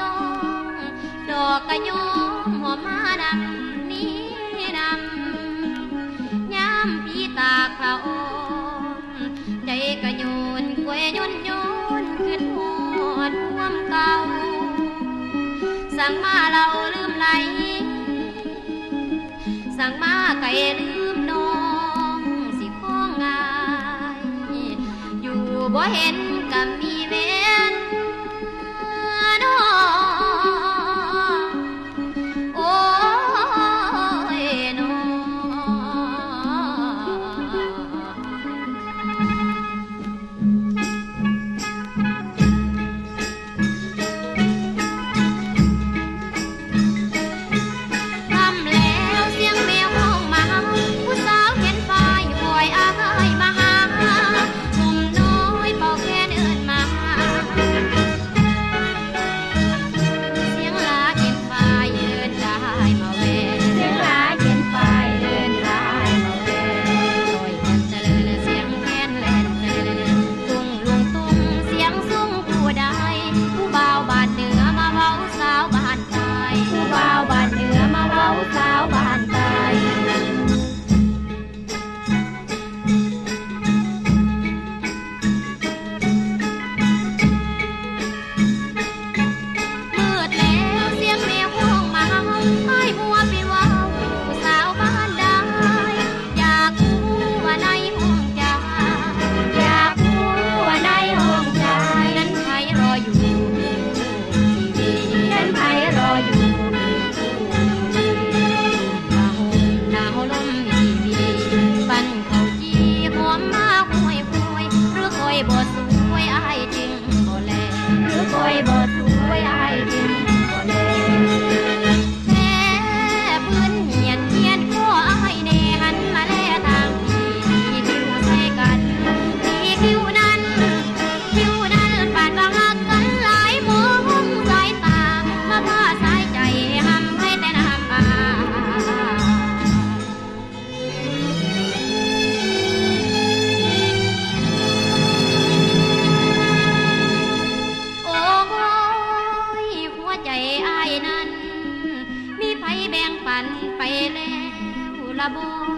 ตองดอกกระยมหัวมาดำนี้ดำย้ำพี่ตาพระอมใจกระยูนกวยยุนยุนขึ้นหอดควมเก่า สั่งมาเราลืมไหล สั่งมาไก่ลืมน้องสิข้องงาย อยู่บ่เห็น was Raffaele